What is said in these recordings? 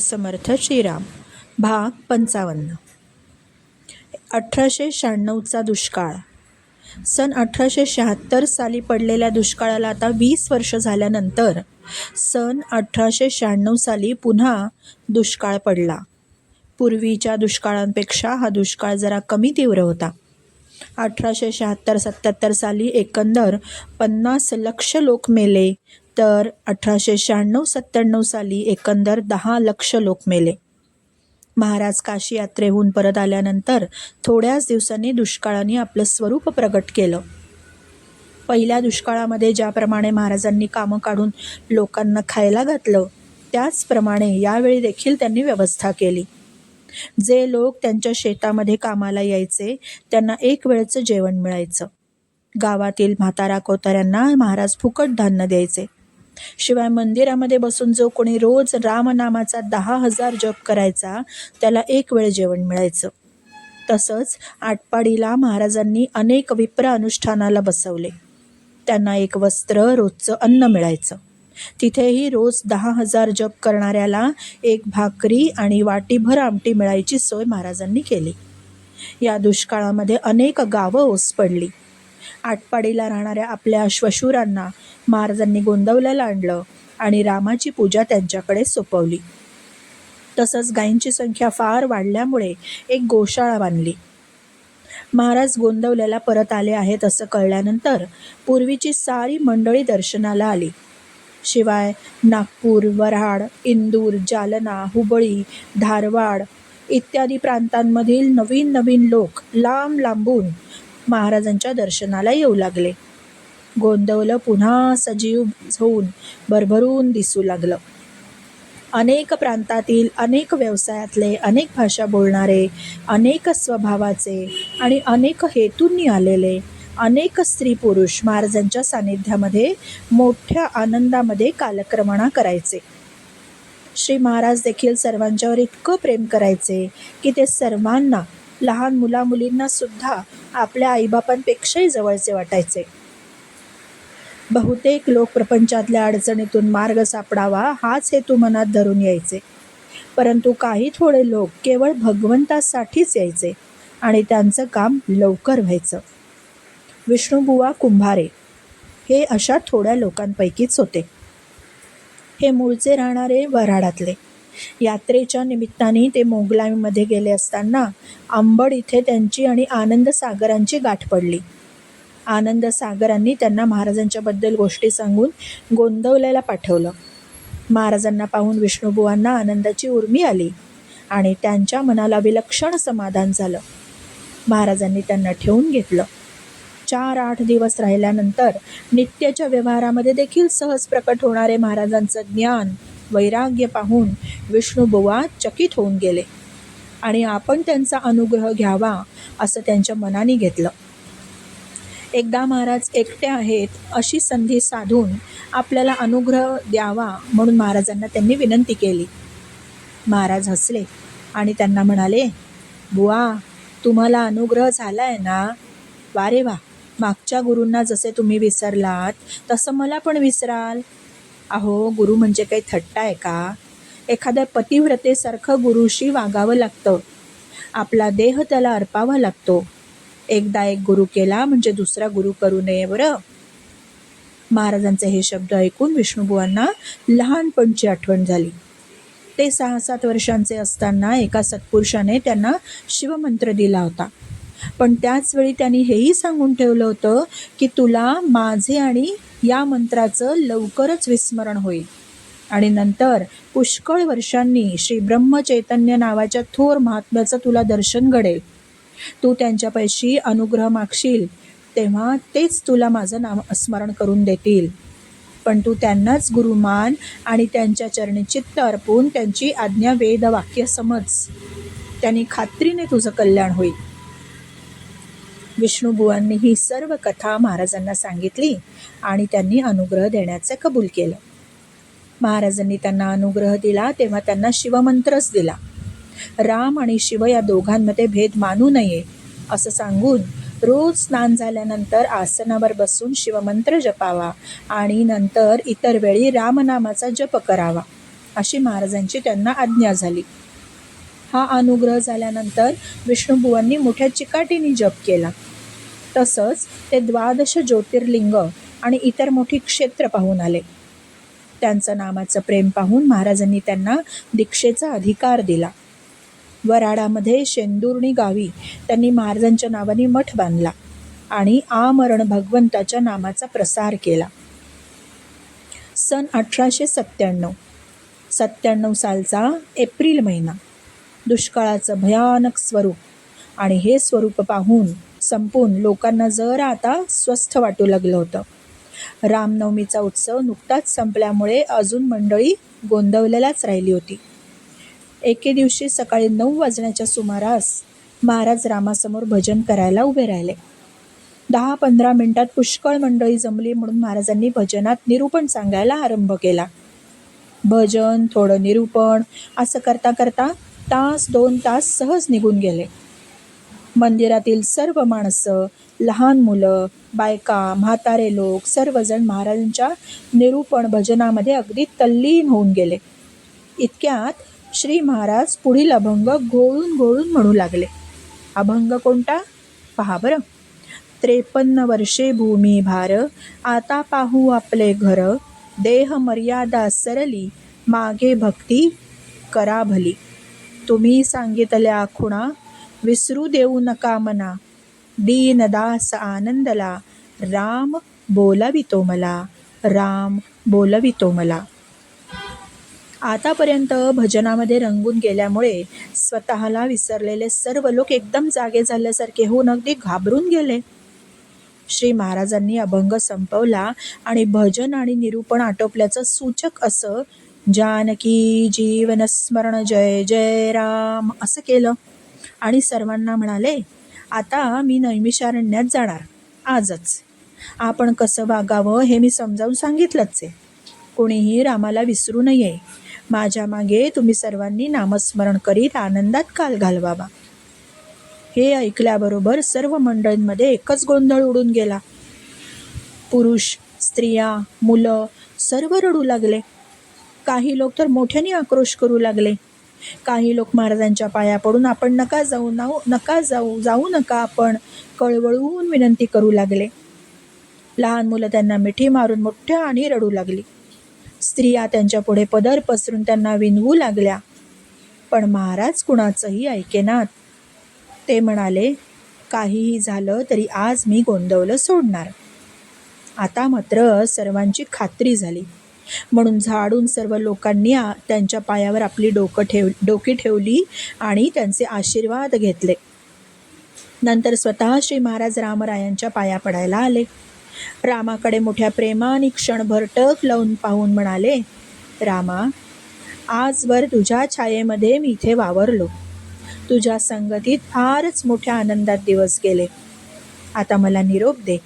समर्थ श्रीराम. भाग पंचावन्न. अठराशे शहाण्णवचा दुष्काळ. सन अठराशे शहात्तर साली पडलेल्या दुष्काळाला आता वीस वर्ष झाल्यानंतर सन अठराशे शहाण्णव साली पुन्हा दुष्काळ पडला. पूर्वीच्या दुष्काळांपेक्षा हा दुष्काळ जरा कमी तीव्र होता. अठराशे शहात्तर सत्याहत्तर साली एकंदर पन्नास लक्ष लोक मेले तर अठराशे शहाण्णव सत्त्याण्णव साली एकंदर दहा लक्ष लोक मेले. महाराज काशी यात्रेहून परत आल्यानंतर थोड्याच दिवसांनी दुष्काळाने आपलं स्वरूप प्रगट केलं. पहिल्या दुष्काळामध्ये ज्याप्रमाणे महाराजांनी कामं काढून लोकांना खायला घातलं त्याचप्रमाणे यावेळी देखील त्यांनी व्यवस्था केली. जे लोक त्यांच्या शेतामध्ये कामाला यायचे त्यांना एक वेळचं जेवण मिळायचं. गावातील म्हातारा कोताऱ्यांना महाराज फुकट धान्य द्यायचे. शिवाय मंदिरामध्ये बसून जो कोणी रोज रामनामाचा दहा हजार जप करायचा त्याला एक वेळ जेवण मिळायचं. तसंच आटपाडीला महाराजांनी अनेक विप्र अनुष्ठानाला बसवले. त्यांना एक वस्त्र रोजचं अन्न मिळायचं. तिथेही रोज दहा हजार जप करणाऱ्याला एक भाकरी आणि वाटीभर आमटी मिळायची सोय महाराजांनी केली. या दुष्काळामध्ये अनेक गावं ओस पडली. आटपाडीला राहणाऱ्या आपल्या श्वशुरांना महाराजांनी गोंदवल्याला आणलं आणि रामाची पूजा त्यांच्याकडे सोपवली. तसंच गायींची संख्या फार वाढल्यामुळे एक गोशाळा बांधली. महाराज गोंदवल्याला परत आले आहेत असं कळल्यानंतर पूर्वीची सारी मंडळी दर्शनाला आली. शिवाय नागपूर वऱ्हाड इंदूर जालना हुबळी धारवाड इत्यादी प्रांतांमधील नवीन नवीन लोक लांब लांबून महाराजांच्या दर्शनाला येऊ लागले. गोंदवलं पुन्हा सजीव होऊन भरभरून दिसू लागलं. अनेक प्रांतातील अनेक व्यवसायातले अनेक भाषा बोलणारे अनेक स्वभावाचे आणि अनेक हेतूंनी आलेले अनेक स्त्री पुरुष महाराजांच्या सानिध्यामध्ये मोठ्या आनंदामध्ये कालक्रमणा करायचे. श्री महाराज देखील सर्वांच्यावर इतकं प्रेम करायचे की ते सर्वांना लहान मुलामुलींना सुद्धा आपल्या आईबापांपेक्षाही जवळचे वाटायचे. बहुतेक लोक प्रपंचातल्या अडचणीतून मार्ग सापडावा हाच हेतू मनात धरून यायचे. परंतु काही थोडे लोक केवळ भगवंतासाठीच यायचे आणि त्यांचं काम लवकर व्हायचं. विष्णुबुवा कुंभारे हे अशा थोड्या लोकांपैकीच होते. हे मूळचे राहणारे वऱ्हाडातले. यात्रेच्या निमित्ताने ते मोगलाईमध्ये गेले असताना अंबड इथे त्यांची आणि आनंद सागरांची गाठ पडली. आनंद सागरांनी त्यांना महाराजांच्याबद्दल गोष्टी सांगून गोंदवल्याला पाठवलं. महाराजांना पाहून विष्णुबुवांना आनंदाची उर्मी आली आणि त्यांच्या मनाला विलक्षण समाधान झालं. महाराजांनी त्यांना ठेवून घेतलं. चार आठ दिवस राहिल्यानंतर नित्याच्या व्यवहारामध्ये देखील सहज प्रकट होणारे महाराजांचं ज्ञान वैराग्य पाहून विष्णुबुवा चकित होऊन गेले. आणि आपण त्यांचा अनुग्रह घ्यावा असं त्यांच्या मनाने घेतलं. एकदा महाराज एकटे आहेत अशी संधी साधून आपल्याला अनुग्रह द्यावा म्हणून महाराजांना त्यांनी विनंती केली. महाराज हसले आणि त्यांना म्हणाले बुवा तुम्हाला अनुग्रह झाला आहे ना? वारे वा मागच्या गुरूंना जसे तुम्ही विसरलात तसं मला पण विसराल. अहो गुरु म्हणजे काही थट्टा आहे का? एखाद्या पतिव्रतेसारखं गुरुशी वागावं लागतं. आपला देह त्याला अर्पावा लागतो. एकदा एक गुरु केला म्हणजे दुसरा गुरु करू नये बरं. महाराजांचे हे शब्द ऐकून विष्णुबुवांना लहानपणची आठवण झाली. ते सहा सात वर्षांचे असताना एका सत्पुरुषाने त्यांना शिवमंत्र दिला होता. पण त्याचवेळी त्यांनी हेही सांगून ठेवलं होतं की तुला माझे आणि या मंत्राचं लवकरच विस्मरण होईल. आणि नंतर पुष्कळ वर्षांनी श्री ब्रह्मचैतन्य नावाच्या थोर महात्म्याचं तुला दर्शन घडेल. तू त्यांच्यापाशी अनुग्रह मागशील तेव्हा तेच तुला माझं नाम स्मरण करून देतील. पण तू त्यांनाच गुरुमान आणि त्यांच्या चरणी चित्त अर्पून त्यांची आज्ञा वेद वाक्य समज. त्यांनी खात्रीने तुझं कल्याण होईल. विष्णुबुवांनी ही सर्व कथा महाराजांना सांगितली आणि त्यांनी अनुग्रह देण्याचं कबूल केलं. महाराजांनी त्यांना अनुग्रह दिला तेव्हा त्यांना शिवमंत्रच दिला. राम आणि शिव या दोघांमध्ये भेद मानू नये असं सांगून रोज स्नान झाल्यानंतर आसनावर बसून शिवमंत्र जपावा आणि नंतर इतर वेळी रामनामाचा जप करावा अशी महाराजांची त्यांना आज्ञा झाली. हा अनुग्रह झाल्यानंतर विष्णुबुवांनी मोठ्या चिकाटीने जप केला. तसंच ते द्वादश ज्योतिर्लिंग आणि इतर मोठी क्षेत्र पाहून आले. त्यांचं नामाचं प्रेम पाहून महाराजांनी त्यांना दीक्षेचा अधिकार दिला. वराडामध्ये शेंदुर्णी गावी त्यांनी महाराजांच्या नावाने मठ बांधला आणि आमरण भगवंताच्या नामाचा प्रसार केला. सन अठराशे सत्त्याण्णव. सत्त्याण्णव सालचा एप्रिल महिना. दुष्काळाचं भयानक स्वरूप. आणि हे स्वरूप पाहून संपून लोकांना जरा आता स्वस्थ वाटू लागलं होतं. रामनवमीचा उत्सव नुकताच संपल्यामुळे अजून मंडळी गोंदवलेलाच राहिली होती. एके दिवशी सकाळी नऊ वाजण्याच्या सुमारास महाराज रामासमोर भजन करायला उभे राहिले. दहा पंधरा मिनिटात पुष्कळ मंडळी जमली म्हणून महाराजांनी भजनात निरूपण सांगायला आरंभ केला. भजन थोडं निरूपण असं करता करता तास दोन तास सहज निघून गेले. मंदिरातील सर्व माणसं लहान मुलं बायका म्हातारे लोक सर्वजण महाराजांच्या निरूपण भजनामध्ये अगदी तल्लीन होऊन गेले. इतक्यात श्री महाराज पुढील अभंग घोळून घोळून म्हणू लागले. अभंग कोणता? पहा बरं. त्रेपन्न वर्षे भूमी भार आता पाहू आपले घर. देह मर्यादा सरली मागे भक्ती करा भली. तुम्ही सांगितल्या खुणा विसरू देऊ नका मना. दीनदास आनंदला राम बोलावितो मला राम बोलवितो मला. आतापर्यंत भजनामध्ये रंगून गेल्यामुळे स्वतःला विसरलेले सर्व लोक एकदम जागे झाल्यासारखे होऊन अगदी घाबरून गेले. श्री महाराजांनी अभंग संपवला आणि भजन आणि निरूपण आटोपल्याचं सूचक असं जानकी जीवन स्मरण जय जय राम. असं केलं. आणि सर्वांना म्हणाले आता मी नैमिषारण्यात जाणार. आजच. आपण कसं वागावं हे मी समजावून सांगितलंच आहे. कोणीही रामाला विसरू नये. माझ्या मागे तुम्ही सर्वांनी नामस्मरण करीत आनंदात काल घालवावा. हे ऐकल्याबरोबर सर्व मंडळींमध्ये एकच गोंधळ उडून गेला. पुरुष स्त्रिया मुलं सर्व रडू लागले. काही लोक तर मोठ्याने आक्रोश करू लागले. काही लोक महाराजांच्या पाया पडून आपण नका जाऊ नाऊ नका जाऊ जाऊ नका आपण कळवळून विनंती करू लागले. लहान मुलं त्यांना मिठी मारून मोठ्या आणि रडू लागली. स्त्रिया त्यांच्या पुढे पदर पसरून त्यांना विनवू लागल्या. पण महाराज कुणाचंही ऐकेनात ते म्हणाले काहीही झालं तरी आज मी गोंदवलं सोडणार. आता मात्र सर्वांची खात्री झाली. म्हणून झाडून सर्व लोकांनी त्यांच्या पायावर आपली डोकं ठेव डोकी ठेवली आणि त्यांचे आशीर्वाद घेतले. नंतर स्वतः श्री महाराज रामरायांच्या पाया पडायला आले. रामाकडे मोठ्या प्रेमाने क्षणभर टक लावून पाहून म्हणाले रामा आजवर तुझ्या छायेमध्ये मी इथे वावरलो. तुझ्या संगतीत फारच मोठ्या आनंदात दिवस गेले. आता मला निरोप दे.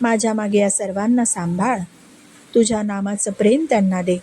माझ्या मागे या सर्वांना सांभाळ. तुझ्या नामाचं प्रेम त्यांना दे.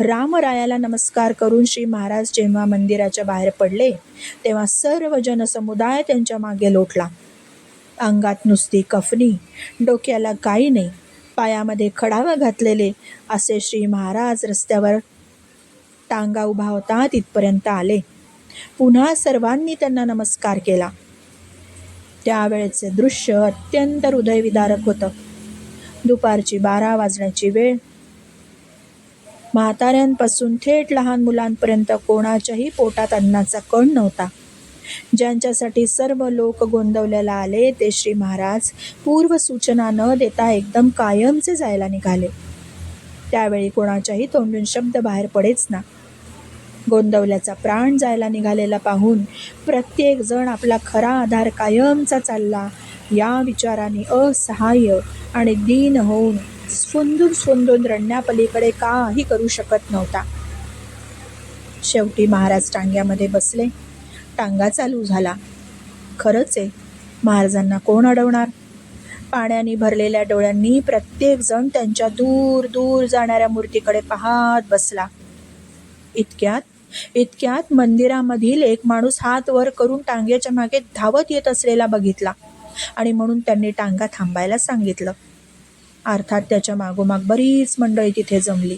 रामरायाला नमस्कार करून श्री महाराज जेव्हा मंदिराच्या बाहेर पडले तेव्हा सर्व जनसमुदाय त्यांच्या मागे लोटला. अंगात नुसती कफनी डोक्याला काही नाही पायामध्ये खडावा घातलेले असे श्री महाराज रस्त्यावर टांगा उभा होता तिथपर्यंत आले. पुन्हा सर्वांनी त्यांना नमस्कार केला. त्यावेळेचे दृश्य अत्यंत हृदयविदारक होतं. दुपारची बारा वाजण्याची वेळ. म्हाताऱ्यांपासून थेट लहान मुलांपर्यंत कोणाच्याही पोटात अन्नाचा कण नव्हता. ज्यांच्यासाठी सर्व लोक गोंदवल्याला आले ते श्री महाराज पूर्व सूचना न देता एकदम कायमचे जायला निघाले. त्यावेळी कोणाच्याही तोंडून शब्द बाहेर पडेच ना. गोंदवल्याचा प्राण जायला निघालेला पाहून प्रत्येक जण आपला खरा आधार कायमचा चालला. या विचाराने असहाय्य आणि दीन होऊन स्फुंदून स्फुंदून रडण्यापलीकडे काही करू शकत नव्हता. शेवटी महाराज टांग्यामध्ये बसले. टांगा चालू झाला. खरंच आहे महाराजांना कोण अडवणार? पाण्याने भरलेल्या डोळ्यांनी प्रत्येकजण त्यांच्या दूर दूर जाणाऱ्या मूर्तीकडे पाहत बसला. इतक्यात इतक्यात मंदिरामधील एक माणूस हात वर करून टांग्याच्या मागे धावत येत असलेला बघितला. आणि म्हणून त्यांनी टांगा थांबायला सांगितलं. अर्थात त्याच्या मागोमाग बरीच मंडळी तिथे जमली.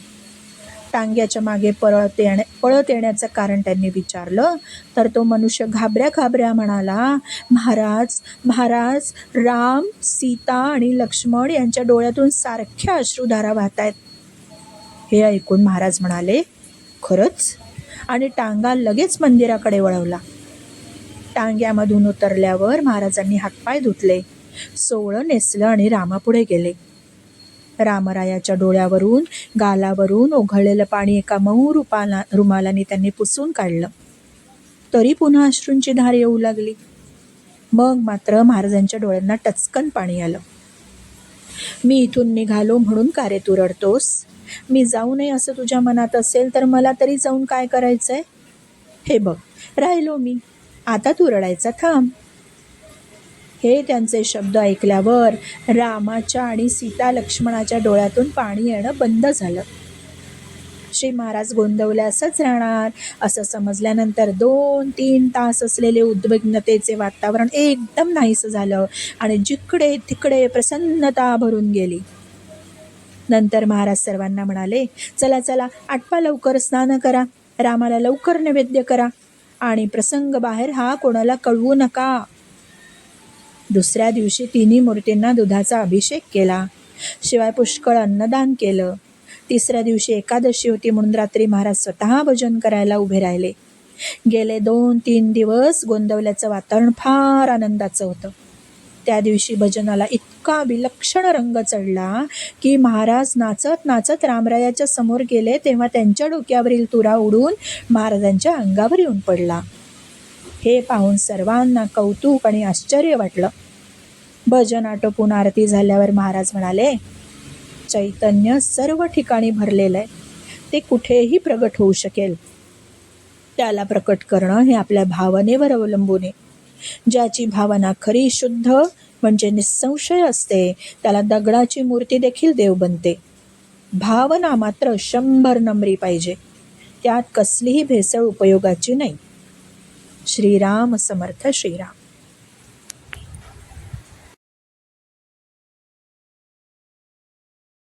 टांग्याच्या मागे पळत येण्या पळत येण्याचं कारण त्यांनी विचारलं तर तो मनुष्य घाबऱ्या घाबऱ्या म्हणाला महाराज महाराज राम सीता आणि लक्ष्मण यांच्या डोळ्यातून सारख्या अश्रुधारा वाहत आहेत हे ऐकून महाराज म्हणाले खरंच? आणि टांगा लगेच मंदिराकडे वळवला. टांग्यामधून उतरल्यावर महाराजांनी हातपाय धुतले. सोवळं नेसलं आणि रामापुढे गेले. रामरायाच्या डोळ्यावरून गालावरून ओघळलेलं पाणी एका मऊ रुपाला रुमालाने त्यांनी पुसून काढलं. तरी पुन्हा अश्रूंची धार येऊ लागली. मग मात्र महाराजांच्या डोळ्यांना टचकन पाणी आलं. मी इथून निघालो म्हणून का रे तू रडतोस? मी जाऊ नये असं तुझ्या मनात असेल तर मला तरी जाऊन काय करायचंय? हे बघ राहिलो मी. आता तू रडायचा थांब. हे त्यांचे शब्द ऐकल्यावर रामाच्या आणि सीता लक्ष्मणाच्या डोळ्यातून पाणी येणं बंद झालं. श्री महाराज गोंदवले असंच राहणार. असं समजल्यानंतर दोन तीन तास असलेले उद्विग्नतेचे वातावरण एकदम नाहीसं झालं आणि जिकडे तिकडे प्रसन्नता भरून गेली. नंतर महाराज सर्वांना म्हणाले चला चला आटपा लवकर स्नान करा. रामाला लवकर नैवेद्य करा. आणि प्रसंग बाहेर हा कोणाला कळवू नका. दुसऱ्या दिवशी तिन्ही मूर्तींना दुधाचा अभिषेक केला. शिवाय पुष्कळ अन्नदान केलं. तिसऱ्या दिवशी एकादशी होती म्हणून रात्री महाराज स्वतः भजन करायला उभे राहिले. गेले दोन तीन दिवस गोंदवल्याचं वातावरण फार आनंदाचं होतं. त्या दिवशी भजनाला इतका विलक्षण रंग चढला की महाराज नाचत नाचत रामरायाच्या समोर गेले तेव्हा त्यांच्या डोक्यावरील तुरा उडून महाराजांच्या अंगावर येऊन पडला. हे पाहून सर्वांना कौतुक आणि आश्चर्य वाटलं. भजन आटोपून आरती झाल्यावर महाराज म्हणाले चैतन्य सर्व ठिकाणी भरलेलं आहे. ते कुठेही प्रगट होऊ शकेल. त्याला प्रकट करणं हे आपल्या भावनेवर अवलंबून आहे. ज्याची भावना खरी शुद्ध म्हणजे निसंशय असते त्याला दगडाची मूर्ती देखील देव बनते. भावना मात्र शंभर नंबरी पाहिजे. त्यात कसलीही भेसळ उपयोगाची नाही. श्रीराम समर्थ श्रीराम.